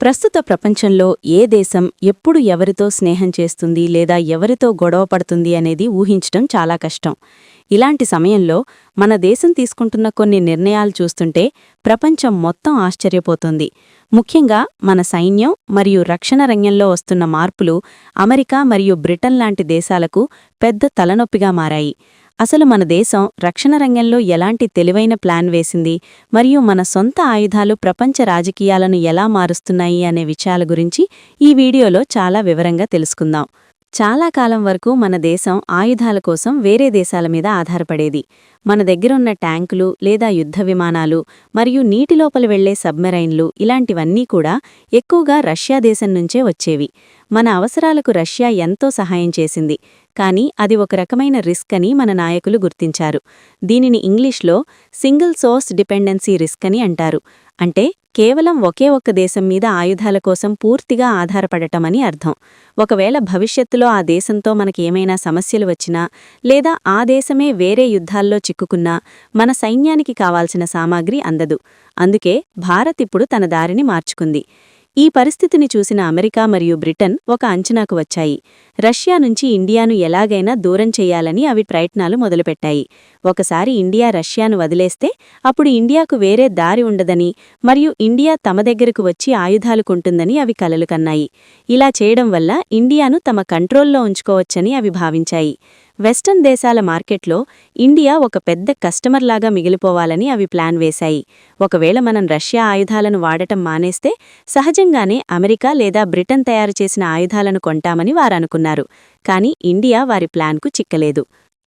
ప్రస్తుత ప్రపంచంలో ఏ దేశం ఎప్పుడు ఎవరితో స్నేహం చేస్తుంది లేదా ఎవరితో గొడవ పడుతుంది అనేది ఊహించటం చాలా కష్టం. ఇలాంటి సమయంలో మన దేశం తీసుకుంటున్న కొన్ని నిర్ణయాలు చూస్తుంటే ప్రపంచం మొత్తం ఆశ్చర్యపోతుంది. ముఖ్యంగా మన సైన్యం మరియు రక్షణ రంగంలో వస్తున్న మార్పులు అమెరికా మరియు బ్రిటన్ లాంటి దేశాలకు పెద్ద తలనొప్పిగా మారాయి. అసలు మన దేశం రక్షణ రంగంలో ఎలాంటి తెలివైన ప్లాన్ వేసింది మరియు మన సొంత ఆయుధాలు ప్రపంచ రాజకీయాలను ఎలా మారుస్తున్నాయి అనే విషయాల గురించి ఈ వీడియోలో చాలా వివరంగా తెలుసుకుందాం. చాలా కాలం వరకు మన దేశం ఆయుధాల కోసం వేరే దేశాల మీద ఆధారపడేది. మన దగ్గరున్న ట్యాంకులు లేదా యుద్ధ విమానాలు మరియు నీటిలోపల వెళ్ళే సబ్మెరైన్లు ఇలాంటివన్నీ కూడా ఎక్కువగా రష్యా దేశం నుంచే వచ్చేవి. మన అవసరాలకు రష్యా ఎంతో సహాయం చేసింది. కానీ అది ఒక రకమైన రిస్క్ అని మన నాయకులు గుర్తించారు. దీనిని ఇంగ్లీష్లో సింగిల్ సోర్స్ డిపెండెన్సీ రిస్క్ అని అంటారు. అంటే కేవలం ఒకే ఒక్క దేశం మీద ఆయుధాల కోసం పూర్తిగా ఆధారపడటమని అర్థం. ఒకవేళ భవిష్యత్తులో ఆ దేశంతో మనకి ఏమైనా సమస్యలు వచ్చినా లేదా ఆ దేశమే వేరే యుద్ధాల్లో చిక్కుకున్నా మన సైన్యానికి కావాల్సిన సామాగ్రి అందదు. అందుకే భారత్ ఇప్పుడు తన దారిని మార్చుకుంది. ఈ పరిస్థితిని చూసిన అమెరికా మరియు బ్రిటన్ ఒక అంచనాకు వచ్చాయి. రష్యా నుంచి ఇండియాను ఎలాగైనా దూరం చేయాలని అవి ప్రయత్నాలు మొదలుపెట్టాయి. ఒకసారి ఇండియా రష్యాను వదిలేస్తే అప్పుడు ఇండియాకు వేరే దారి ఉండదని మరియు ఇండియా తమ దగ్గరకు వచ్చి ఆయుధాలు కొంటుందని అవి కలలు కన్నాయి. ఇలా చేయడం వల్ల ఇండియాను తమ కంట్రోల్లో ఉంచుకోవచ్చని అవి భావించాయి. వెస్టర్న్ దేశాల మార్కెట్లో ఇండియా ఒక పెద్ద కస్టమర్లాగా మిగిలిపోవాలని అవి ప్లాన్ వేశాయి. ఒకవేళ మనం రష్యా ఆయుధాలను వాడటం మానేస్తే సహజంగానే అమెరికా లేదా బ్రిటన్ తయారు చేసిన ఆయుధాలను కొంటామని వారనుకున్నారు కానీ ఇండియా వారి ప్లాన్కు చిక్కలేదు.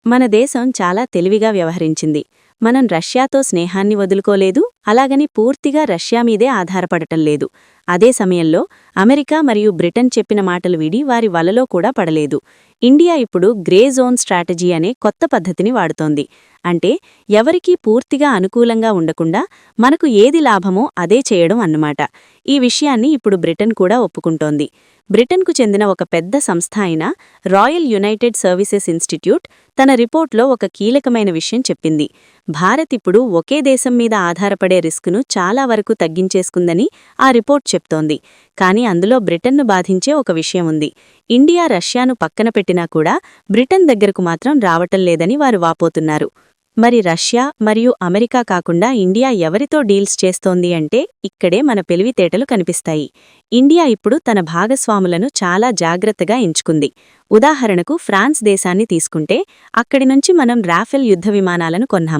మన దేశం చాలా తెలివిగా వ్యవహరించింది. మనం రష్యాతో స్నేహాన్ని వదులుకోలేదు అలాగని పూర్తిగా రష్యా మీదే ఆధారపడటం లేదు. అదే సమయంలో అమెరికా మరియు బ్రిటన్ చెప్పిన మాటలు విడి వారి వలలో కూడా పడలేదు. ఇండియా ఇప్పుడు గ్రే జోన్ స్ట్రాటజీ అనే కొత్త పద్ధతిని వాడుతోంది. అంటే ఎవరికీ పూర్తిగా అనుకూలంగా ఉండకుండా మనకు ఏది లాభమో అదే చేయడం అన్నమాట. ఈ విషయాన్ని ఇప్పుడు బ్రిటన్ కూడా ఒప్పుకుంటోంది. బ్రిటన్కు చెందిన ఒక పెద్ద సంస్థ అయిన రాయల్ యునైటెడ్ సర్వీసెస్ ఇన్స్టిట్యూట్ తన రిపోర్ట్లో ఒక కీలకమైన విషయం చెప్పింది. భారత్ ఇప్పుడు ఒకే దేశం మీద ఆధారపడే రిస్క్ను చాలా వరకు తగ్గించేసుకుందని ఆ రిపోర్ట్ చెప్తోంది. కానీ అందులో బ్రిటన్ను బాధించే ఒక విషయం ఉంది. ఇండియా రష్యాను పక్కన పెట్టినా కూడా బ్రిటన్ దగ్గరకు మాత్రం రావటం లేదని వారు వాపోతున్నారు. మరి రష్యా మరియు అమెరికా కాకుండా ఇండియా ఎవరితో డీల్స్ చేస్తోంది అంటే ఇక్కడే మన పెలివితేటలు కనిపిస్తాయి. ఇండియా ఇప్పుడు తన భాగస్వాములను చాలా జాగ్రత్తగా ఎంచుకుంది. ఉదాహరణకు ఫ్రాన్స్ దేశాన్ని తీసుకుంటే అక్కడి నుంచి మనం రాఫెల్ యుద్ధ విమానాలను కొన్నాము.